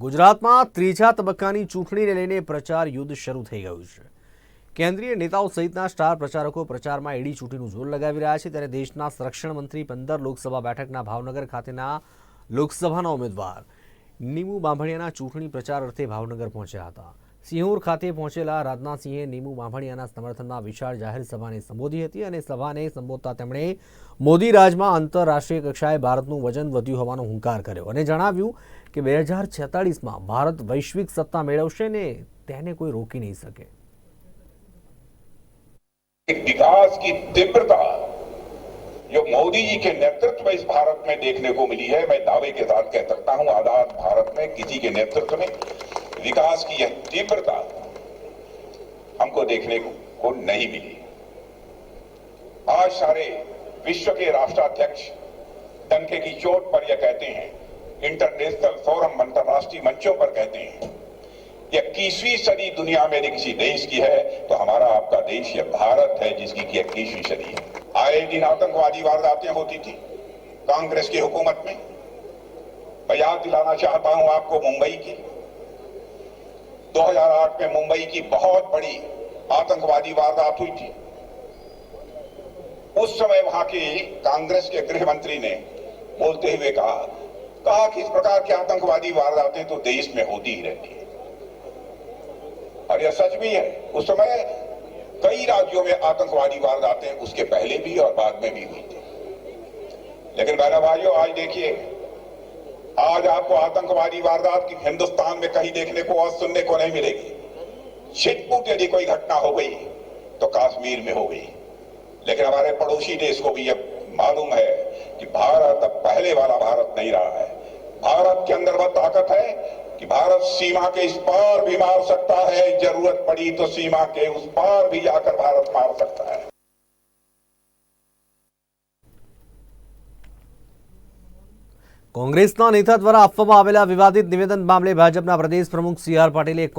ગુજરાતમાં ત્રીજા તબક્કાની ચૂંટણીને લઈને પ્રચાર યુદ્ધ શરૂ થઈ ગયું છે. કેન્દ્રીય નેતાઓ સહિતના સ્ટાર પ્રચારકો પ્રચારમાં એડી ચૂંટણીનું જોર લગાવી રહ્યા છે. ત્યારે દેશના સંરક્ષણ મંત્રી પંદર લોકસભા બેઠકના ભાવનગર ખાતેના લોકસભાના ઉમેદવાર નીમુ બાંભણિયાના ચૂંટણી પ્રચાર અર્થે ભાવનગર પહોંચ્યા હતા. સિંહુર ખાતે પહોંચેલા રાજનાથસિંહે નીમુ બાંભણિયાના સમર્થનમાં વિશાળ જાહેર સભાને સંબોધી હતી અને સભાને સંબોધતા તેમણે મોદી રાજમાં આંતરરાષ્ટ્રીય કક્ષાએ ભારતનું વજન વધ્યું હોવાનો હુંકાર કર્યો અને જણાવ્યું કે બે હજાર છેતાળીસમાં ભારત વૈશ્વિક સત્તા મેળવશે ને તેને કોઈ રોકી નહીં શકે एक विकास की तीव्रता जो मोदी जी के नेतृत्व में इस भारत में देखने को मिली है मैं दावे के साथ कह सकता हूं आजाद भारत में किसी के नेतृत्व में विकास की यह तीव्रता हमको देखने को, को नहीं मिली आज सारे विश्व के राष्ट्राध्यक्ष डंके की चोट पर यह कहते हैं इंटरनेशनल फोरम अंतर्राष्ट्रीय मंचों पर कहते हैं, इक्कीसवीं सदी दुनिया में किसी देश की है तो हमारा आपका देश यह भारत है, जिसकी की इक्कीसवीं सदी है। आए दिन आतंकवादी वारदातें होती थी कांग्रेस की हुकूमत में। मैं याद दिलाना चाहता हूँ आपको मुंबई की। 2008 में मुंबई की बहुत बड़ी आतंकवादी वारदात हुई थी। उस समय वहाँ के कांग्रेस के गृह मंत्री ने बोलते हुए कहा कहा कि इस प्रकार की आतंकवादी वारदातें तो देश में होती ही रहती है। और यह सच भी है, उस समय कई राज्यों में आतंकवादी वारदातें उसके पहले भी और बाद में भी हुई थी। लेकिन बहना भाइयों, आज देखिए, आज आपको आतंकवादी वारदात की हिंदुस्तान में कहीं देखने को और सुनने को नहीं मिलेगी। छिटपुट यदि कोई घटना हो गई तो कश्मीर में हो गई। लेकिन हमारे पड़ोसी देश को भी यह मालूम है कि भारत अब पहले वाला भारत नहीं रहा है भारत के अंदर वह ताकत है कि भारत सीमा के इस पार भी मार सकता है जरूरत पड़ी तो सीमा के उस पार भी जाकर भारत मार सकता है કોંગ્રેસના નેતા દ્વારા આપવામાં આવેલા વિવાદિત નિવેદન મામલે ભાજપના પ્રદેશ પ્રમુખ સી આર પાટીલે